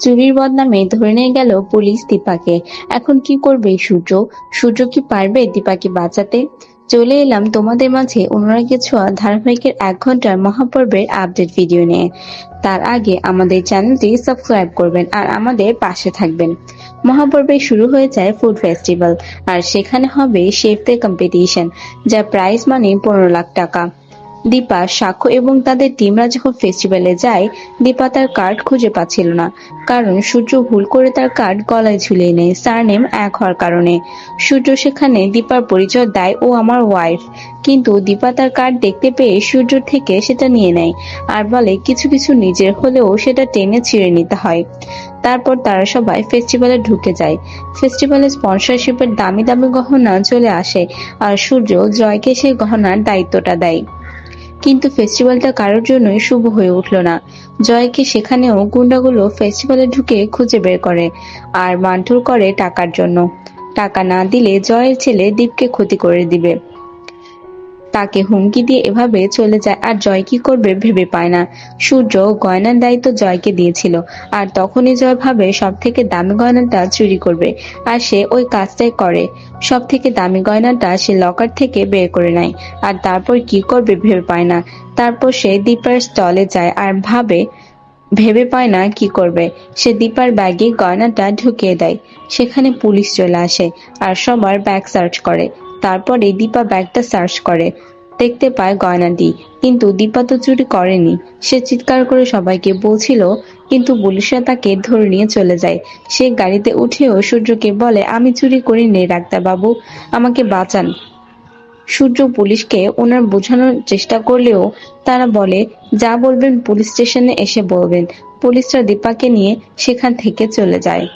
চুরির বদনামে ধরে নিয়ে গেল পুলিশ দীপাকে। এখন কি করবে সূর্য? সূর্য কি পারবে দীপাকে বাঁচাতে? চলে এলাম তোমাদের মাঝে অনুরাগী ছোঁয়া ধারাবাহিকের এক ঘণ্টার মহাপর্বের আপডেট ভিডিও নিয়ে। তার আগে আমাদের চ্যানেলটি সাবস্ক্রাইব করবেন আর আমাদের পাশে থাকবেন। মহাপর্বে শুরু হয়ে যায় ফুড ফেস্টিভ্যাল আর সেখানে হবে শেফদের কম্পিটিশন যা প্রাইজ মানে পনেরো লাখ টাকা। দীপা সাক্ষ্য এবং তাদের টিমরা যখন ফেস্টিভ্যালে যায়, দীপা তার কার্ড খুঁজে পাচ্ছিল না। কারণ সূর্য ভুল করে তার কার্ড গলায় ঝুলিয়ে নেয় সারনেম এক হওয়ার কারণে। সূর্য সেখানে দীপার পরিচয় দেয়, ও আমার ওয়াইফ কিন্তু দীপা তার কার্ড দেখতে পেয়ে সূর্য থেকে সেটা নিয়ে নেয় আর বলে, কিছু কিছু নিজের হলেও সেটা টেনে ছিঁড়ে নিতে হয়। তারপর তারা সবাই ফেস্টিভ্যালে ঢুকে যায়। ফেস্টিভ্যালে স্পন্সরশিপের দামি দামি গহনা চলে আসে আর সূর্য জয়কে সেই গহনার দায়িত্বটা দেয়। কিন্তু ফেস্টিভ্যালটা কারোর জন্যই শুভ হয়ে উঠল না। জয়কে সেখানেও গুন্ডাগুলো ফেস্টিভ্যালে ঢুকে খুঁজে বের করে আর মানঠুর করে টাকার জন্য। টাকা না দিলে জয়ের ছেলে দীপকে ক্ষতি করে দিবে। তাকে হুমকি দিয়ে এভাবে চলে যায় আর জয় কি করবে ভেবে পায় না। সূর্য গয়নার দায়িত্ব জয়কে দিয়েছিল আর তখনই জয় ভাবে সব থেকে দামি গয়নাটা চুরি করবে আর সে ওই কাজটাই করে। সব থেকে দামি গয়নাটা সে লকার থেকে বের করে নেয় আর তারপর কি করবে ভেবে পায় না। তারপর সে দীপার স্টলে যায় আর ভাবে ভেবে পায় না কি করবে। সে দীপার ব্যাগে গয়নাটা ঢুকিয়ে দেয়। সেখানে পুলিশ চলে আসে আর সবার ব্যাগ সার্চ করে। তারপরে দীপা ব্যাগটা সার্চ করে। দেখতে পায় গয়নাটি। কিন্তু দীপা তো চুরি করেনি। সে চিৎকার করে সবাইকে বলছিল, কিন্তু পুলিশরা তাকে ধরে নিয়ে চলে যায়। সে গাড়িতে উঠেও সূর্যকে বলে, আমি চুরি করিনি ডাক্তার বাবু আমাকে বাঁচান। সূর্য পুলিশকে ওনার বোঝানোর চেষ্টা করলেও তারা বলে, যা বলবেন পুলিশ স্টেশনে এসে বলবেন। পুলিশরা দীপাকে নিয়ে সেখান থেকে চলে যায়।